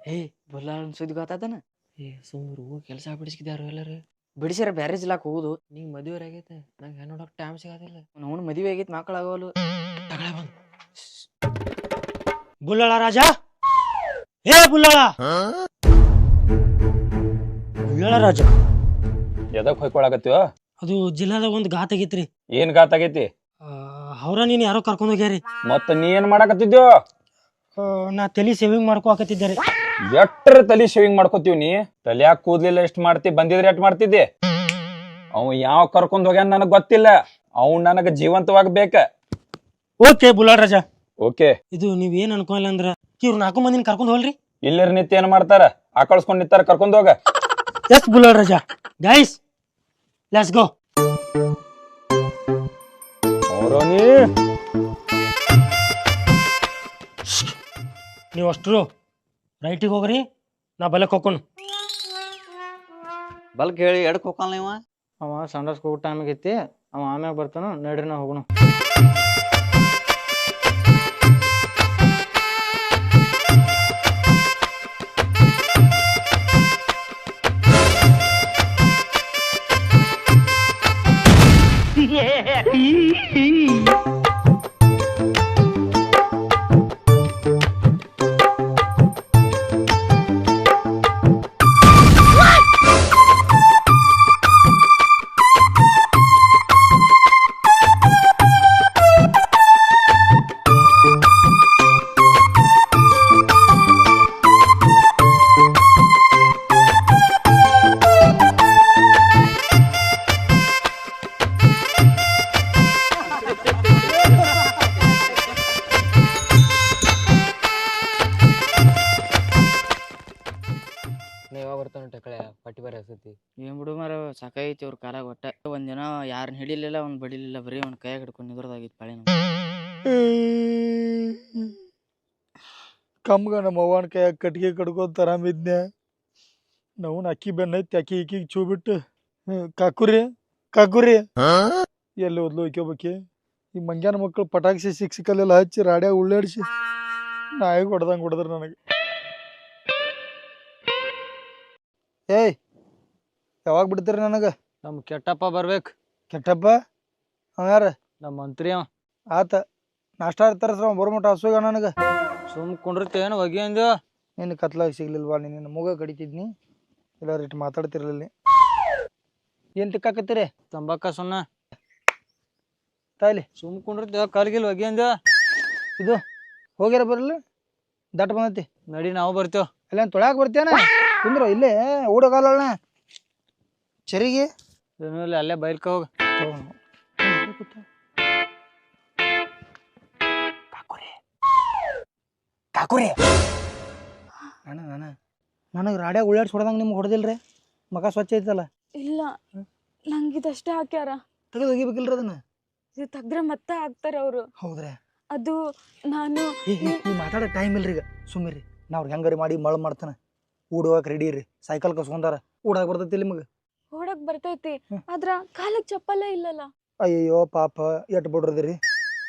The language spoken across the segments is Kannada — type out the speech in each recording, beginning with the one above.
ಏ ಬುಲ್ಲಾಳ್ ಸುದ್ದಿ ಗೊತ್ತಾತನ? ಏ ಸುಮ್ರು ಕೆಲಸ ಬಿಡಿಸ್ಕಿದಾರು ಎಲ್ಲರೂ. ಬಿಡಿಸ್ಯಾರ ಬ್ಯಾರೆ ಜಿಲ್ಲಾಕ್ ಹೋಗುದು. ನಿಂಗ್ ಮದುವೆ ಆಗೈತೆ? ನಂಗೆ ಹೆಣ್ಣು ನೋಡಕ್ ಟೈಮ್ ಸಿಗೋದಿಲ್ಲ. ಅವನು ಮದುವೆ ಆಗೈತೆ ಮಕ್ಕಳಾಗವಲು ತಗಳ ಬಂದು. ಬುಲ್ಲಾಳ ರಾಜ? ಏ ಬುಲ್ಲಾಳ ಬುಲ್ಲಾಳ ರಾಜ. ಎದಕ್ ಹೊಯ್ಕೊಳಕತ್ತೀವ? ಅದು ಜಿಲ್ಲಾದಾಗ ಒಂದು ಘಾತ್ ಆಗೈತ್ರಿ. ಏನ್ ಗಾತ್ ಆಗೈತಿ? ಅವ್ರ ನೀನ್ ಯಾರೋ ಕರ್ಕೊಂಡ್ ಹೋಗ್ಯಾರಿ. ಮತ್ತ ನೀ ಏನ್ ಮಾಡಾಕತ್ತಿದ್ಯೋ? ನಾ ತಲಿ ಸೇವಿಂಗ್ ಮಾಡ್ಕೋಕತ್ತಿದ್ದಾರೆ ಎಟ್ರ ತಲಿ ಶೇವಿಂಗ್ ಮಾಡ್ಕೋತೀವಿ ನೀ? ತಲ್ಯಾಗ ಕೂದ್ಲಿಲ್ಲ ಎಷ್ಟ್ ಮಾಡ್ತಿ ಬಂದಿದ್ರೆ ಎಷ್ಟ್ ಮಾಡ್ತಿದ್ದೆ? ಅವ್ ಯಾವ ಕರ್ಕೊಂಡ್ ಹೋಗ್ಯಾನ ನನಗ್ ಗೊತ್ತಿಲ್ಲ. ಅವ್ ನನಗ ಜೀವಂತವಾಗಿ ಬೇಕ. ಓಕೆ ಬುಲಾಡ್ ರಾಜ. ಓಕೆ. ಇದು ನೀವ್ ಏನ್ ಅನ್ಕೊಂಡಿಲ್ಲ ಅಂದ್ರ ಇವ್ರು ನಾಲ್ಕು ಮಂದಿನ ಕರ್ಕೊಂಡ್ ಹೋಗ್ರಿ. ಇಲ್ಲರ ನಿತ್ಯ ಏನ್ ಮಾಡ್ತಾರ? ಆಕಳ್ಸ್ಕೊಂಡ್ ನಿತ್ತಾರ ಕರ್ಕೊಂಡ್ ಹೋಗ. ಎಸ್ ಬುಲಾಡ್ ರಾಜ. ಗೈಸ್ ಲೆಟ್ಸ್ ಗೋ ನೀವಷ್ಟು ನೀ ನೀವು ಅಷ್ಟ್ರು ರೈಟಿಗೆ ಹೋಗ್ರಿ ನಾ ಬಲಕ್ಕೆ ಹೋಗ್ಕೊಂಡು. ಬಲ್ಕ್ ಹೇಳಿ ಎಡಕ್ ಹೋಗಲ್ಲ ಇವ ಅವ ಸಂಡಸ್ಗೆ ಹೋಗೋ ಟೈಮ್ ಆಗೈತಿ ಅವ ಆಮ್ಯಾಗ ಬರ್ತಾನ ನಡ್ರಿ ನಾ ಹೋಗೋಣ. ಟಕಳೆ ಪಟ್ಟಿ ಬರ ಹಸತಿ. ಏನ್ ಬಿಡು ಮಾರ ಸಾಕಾಗೈತಿ ಅವ್ರ ಕಾಲಾಗ ಒಟ್ಟ. ಒಂದಿನ ಯಾರನ್ನ ಹಿಡಿಲಿಲ್ಲ ಅವ್ನ್ ಬಡಿಲಿಲ್ಲ ಬರೀ ಅವ್ನ ಕೈಯಾಗ ಹಿಡ್ಕೊಂಡು ನಿದ್ರದಾಗಿತ್ತು ಪಾಳಿ ನಮ್ಗೆ. ಕಮ್ಗ ನಮ್ಮ ಅವ್ವನ ಕೈಯಾಗ ಕಟ್ಗೆ ಕಡ್ಕೊಂಡ್ ತರಾಮಿದ್ನೆ ನವನ್ ಅಕ್ಕಿ ಬೆನ್ನೈತಿ ಅಕ್ಕಿ ಇಕ್ಕಿಗೆ ಚೂ ಬಿಟ್ಟು ಹ್ಮ್, ಕಾಕುರಿ ಕಾಕುರಿ. ಎಲ್ಲಿ ಓದ್ಲು ಒಯ್ಕೋಬೇಕಿ ಈ ಮಂಗ್ಯಾನ ಮಕ್ಕಳು ಪಟಾಕ್ಷಿ ಸಿಕ್ಸಿಕಲ್ಲೆಲ್ಲ ಸಿಕ್ಕಲ್ಲೆಲ್ಲ ಹಚ್ಚಿ ರಾಡ್ಯಾಗ ಉಳ್ಳಾಡಿಸಿ. ನಾಯಿಗೆ ಹೊಡೆದಂಗೆ ಹೊಡೆದ್ರು ನನಗೆ. ಏಯ್ ಯಾವಾಗ ಬಿಡ್ತೀರಿ ನನಗೆ? ನಮ್ಮ ಕೆಟ್ಟಪ್ಪ ಬರ್ಬೇಕು. ಕೆಟ್ಟಪ್ಪ? ಅವ ಯಾರ? ನಮ್ಮ ಮಂತ್ರಿ ಅವ. ಆತ. ನಾಷ್ಟ ಇರ್ತಾರ ಸರ್ ಬರ್ಮಟ ಹಸುಗ ನನಗೆ. ಸುಮ್ ಕುಂಡಿರ್ತೇನು ಹೊಗೆ ಅಂದ ನಿನ್ನ ಕತ್ಲಾಗ ಸಿಗ್ಲಿಲ್ವಾ ನಿನ್ನ ಮುಗ ಕಡಿತಿದ್ನಿ. ಇಲ್ಲ ಇಟ್ಟು ಮಾತಾಡ್ತಿರ್ಲಿಲ್ಲ ಏನ್ ತಿಕ್ಕಾಕತ್ತೀರಿ ತಂಬಾಕ ಸುಣ್ಣ ತಾಯಿ ಸುಮ್ ಕುಂಡಿರ್ತೇವ ಕಲ್ಗಿಲ್ ಹೊಗೆ ಅಂದ ಇದು ಹೋಗ್ಯಾರ ಬರಲ್ಲ ದಟ್ ಬಂದತಿ. ನಡಿ ನಾವು ಬರ್ತೇವ್. ಅಲ್ಲೇನು ತೊಳ್ಯಾಕ ಬರ್ತೇನ ಕುಂದ್ರು ಇಲ್ಲೇ ಓಡೋಗಲ್ಲ ಚರಿಗೆ ಇಲ್ಲ ಅಲ್ಲೇ ಬೈಲ್ಕ ಹೋಗ. ಕಾಕುರಿ. ನಾನು ನಾನು. ನನಗೆ ರಾಡ್ಯಾಗ ಉಳ್ಳಾಡ್ಸಿ ಹೊಡೆದಂಗೆ ನಿಮ್ಗೆ ಹೊಡೆದಿಲ್ರಿ? ಮಗ ಸ್ವಚ್ಛ ಐತಲ್ಲ? ಇಲ್ಲ. ನಂಗಿದಷ್ಟೇ ಹಾಕ್ಯಾರ. ತೆಗೆದು ಒಗಿಬೇಕಿಲ್ರಿ ಅದನ್ನ? ಇದು ತೆಗ್ದ್ರೆ ಮತ್ತೆ ಹಾಕ್ತಾರೆ ಅವರು. ಹೌದ್ರಿ? ಅದು ನಾನು ಮಾತಾಡೋ ಟೈಮ್ ಇಲ್ರಿ ಈಗ. ಸುಮ್ಮಿರಿ ನಾ ಅವ್ರಿಗೆ ಹೆಂಗಾರಿ ಮಾಡಿ ಮಳ ಮಾಡ್ತಾನೆ. ಓಡೋಗಕ್ಕೆ ರೆಡಿ ರೀ. ಸೈಕಲ್ ಕಸ್ಕೊಂತಾರ ಓಡಾಕ್ ಬರ್ತೈತಿ ನಿಮಗೆ? ಓಡಕ್ ಬರ್ತೈತಿ. ಆದ್ರ ಕಾಲಕ್ ಚಪ್ಪಲ ಇಲ್ಲಲ್ಲ? ಅಯ್ಯೋ ಪಾಪ. ಎಟ್ ಬಿಡ್ರದ್ರಿ?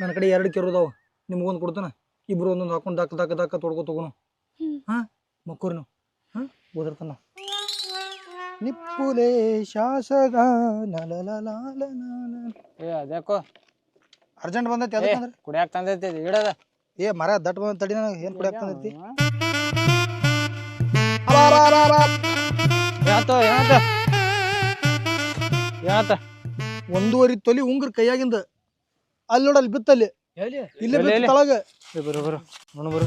ನನ್ನ ಕಡೆ ಎರಡು ಕೆರುದಾವ ನಿಮ್ಗೊಂದು ಕೊಡ್ತಾನ? ಇಬ್ರು ಒಂದೊಂದು ಹಾಕೊಂಡ್ ದಾಕ ದಾಕ ದಾಕ ತೊಡ್ಕೊ ತಗೋನು. ಹಾ? ಮಕ್ಕೂರಿ ನಾವು. ಹಾ? ಓದಿರ್ತಾನ. ನಿಪ್ಪುಲೆ ಶಾಸಗ ಏ ಅದ್ಯಾಕೋ? ಅರ್ಜೆಂಟ್ ಬಂದೈತಿ ಅದಕ್ಕೆ ಕುಡಿಯಾಕ ತಂದೈತಿ ಇಡದ. ಏ ಮರ ದಟ್ ಬಂದ ತಡಿ ನನಗೆ. ಏನು ಕುಡಿಯಾಕ ತಂದೈತಿ? ಏನಾತ ಏನಾತ ಏನಾತ ಒಂದೂವರೆ ತೊಲಿ ಉಂಗ್ರ ಕೈಯಾಗಿಂದ. ಅಲ್ಲಿ ನೋಡಲ್ಲಿ ಬಿತ್ತಲ್ಲಿ. ಇಲ್ಲೇ? ತಳಗ. ಬರು ಬರು. ನೋಡು ಬರು.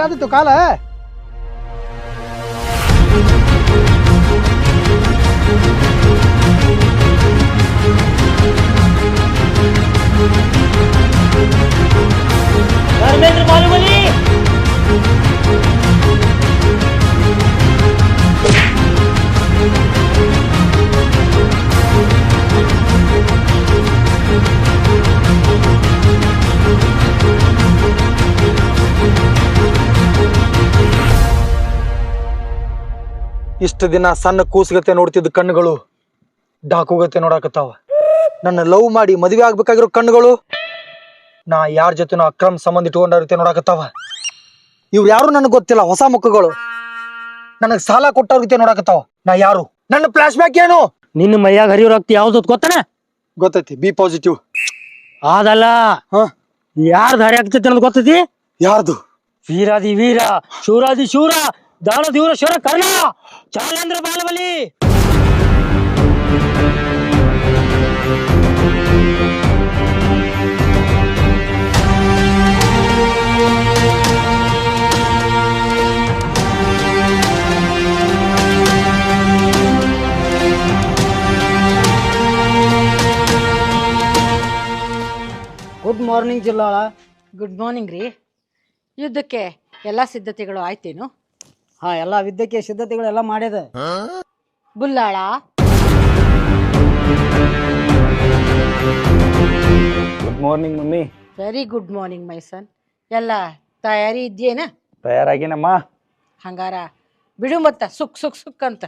मेरा तो काला है। ಇಷ್ಟು ದಿನ ಸಣ್ಣ ಕೂಸುಗತೆ ನೋಡ್ತಿದ್ದ ಕಣ್ಣುಗಳು ಡಾಕುಗತೆ ನೋಡಾಕತ್ತಾವ. ನನ್ನ ಲವ್ ಮಾಡಿ ಮದುವೆ ಆಗ್ಬೇಕಾಗಿರೋ ಕಣ್ಣುಗಳು ನಾ ಯಾರ ಜೊತೆನೋ ಅಕ್ರಮ ಸಂಬಂಧ ಇಟ್ಕೊಂಡಿರುತ್ತೆ ನೋಡಾಕತ್ತಾವ. ಇವ್ ಯಾರು ನನಗೆ ಗೊತ್ತಿಲ್ಲ ಹೊಸ ಮುಖಗಳು. ನನಗೆ ಸಾಲ ಕೊಟ್ಟವ್ರ ನೋಡಕತ್ತಾವ. ನಾ ಯಾರು? ನನ್ನ ಫ್ಲಾಶ್ ಬ್ಯಾಕ್ ಏನು? ನಿನ್ನ ಮೈಯಾಗ ಹರಿಯೋ ರಕ್ತ ಯಾವ್ದು ಗೊತ್ತನ? ಗೊತ್ತೈತಿ ಬಿ ಪಾಸಿಟಿವ್ ಆದಲ್ಲ ಹಾ. ಯಾರು ದಾರಿ ಆಗ್ತೈತಿ ಅನ್ನೋದು ಗೊತ್ತೈತಿ? ಯಾರ್ದು? ವೀರಾದಿ ವೀರ ಶೂರಾದಿ ಶೂರ ದಾನದ ದೇವರ ಶೋರ ಕರ್ಣ. ಚಾಲೇಂದ್ರ ಬಾಲಬಲಿ ಗುಡ್ ಮಾರ್ನಿಂಗ್ ಜಿಲ್ಲಾಳ. ಗುಡ್ ಮಾರ್ನಿಂಗ್ ರೀ. ಯುದ್ಧಕ್ಕೆ ಎಲ್ಲ ಸಿದ್ಧತೆಗಳು ಆಯ್ತೇನು? ಹಾ ಎಲ್ಲ ವಿದ್ಯಕ್ಕೆ ಸಿದ್ಧತೆಗಳೆಲ್ಲ ಮಾಡ್ಯದ. ಬುಲ್ಲಾಳ. Good morning mummy. Very good morning my son ಎಲ್ಲ ತಯಾರಿ ಇದೆಯೇನ ತಯಾರಾಗಿನಮ್ಮ. ಹಂಗಾರ ಬಿಡು ಮತ್ತ ಸುಕ್ ಸುಕ್ ಸುಕ್ ಅಂತ.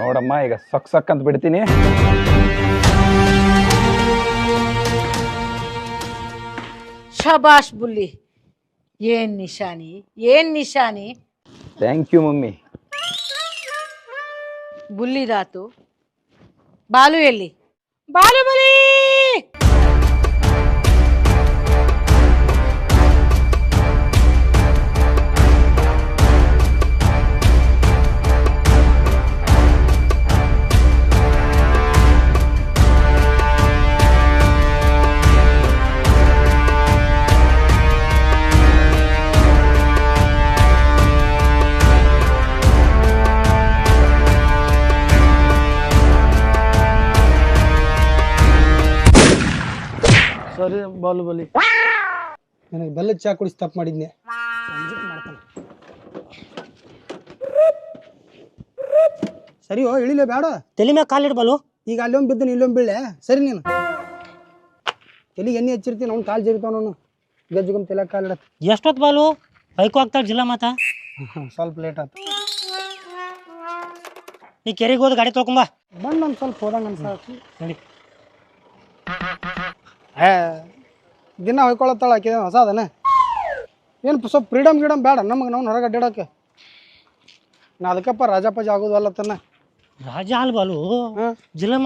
ನೋಡಮ್ಮ ಈಗ ಸಕ್ ಸಕ್ ಅಂತ ಬಿಡ್ತೀನಿ. ಶಬಾಷ್ ಬುಲ್ಲಿ. ಏನ್ ನಿಶಾನಿ ಏನ್ ನಿಶಾನಿ? ಥ್ಯಾಂಕ್ ಯು ಮಮ್ಮಿ ಬುಲ್ಲಿದಾತು ಬಾಲು ಎಲ್ಲಿ ಬಾಲು ಬಲಿ ಸಾರಿ ಬಾಲುಬಲಿ ನನಗೆ ಬೆಲ್ಲದ ಚಾ ಕುಡಿಸಿ ತಪ್ಪು ಮಾಡಿದ್ನೆ. ಓ ಇಳಿಲೇ ಬೇಡ ತಲೆ ಮ್ಯಾಗ ಕಾಲಿಡ್ ಬಾಲು ಈಗ ಅಲ್ಲೊಂದು ಬಿದ್ದು ಇಲ್ಲೊಂದು ಬೀಳೆ ಸರಿ ನೀನು. ತಲೆಗೆ ಎಣ್ಣೆ ಹಚ್ಚಿರ್ತೀನಿ ಅವ್ನು ಕಾಲು ಜರಿತಾವನು ಗಜ್ಜುಗಮ್ ತಲೆ ಕಾಲಿಡ ಎಷ್ಟೊತ್ತು ಬಾಲು? ಬೈಕು ಆಗ್ತಾಳ ಜಿಲ್ಲಾ ಮಾತ? ಸ್ವಲ್ಪ ಲೇಟ್ ಆಯ್ತು ನೀ ಕೆರೆಗೆ ಹೋದ ಗಾಡಿ ತೊಳ್ಕೊಂಬ ಬಂದು ಒಂದು ಸ್ವಲ್ಪ ಹೋದಂಗೆ ಅನ್ಸಿ ನಡಿ ದಿನ ಹೊಯ್ಕೊಳತ್ತಾಳ ಆಕೆ ಹೊಸ ಅದನ್ನ ಏನು ಸ್ವಲ್ಪ ಫ್ರೀಡಮ್ ಗಿಡಮ್ ಬೇಡ ನಮಗೆ ನಾವು ಹೊರಗೆ ಅಡ್ಡಾಡಕ್ಕೆ ನಾ ಅದಕ್ಕಪ್ಪ ರಾಜಪ್ಪ ಆಗೋದು ಅಲ್ಲತ್ತನ ರಾಜ ಅಲ್ ಬಾಲು ಹಾಂ. ಜಿಲ್ಲಾ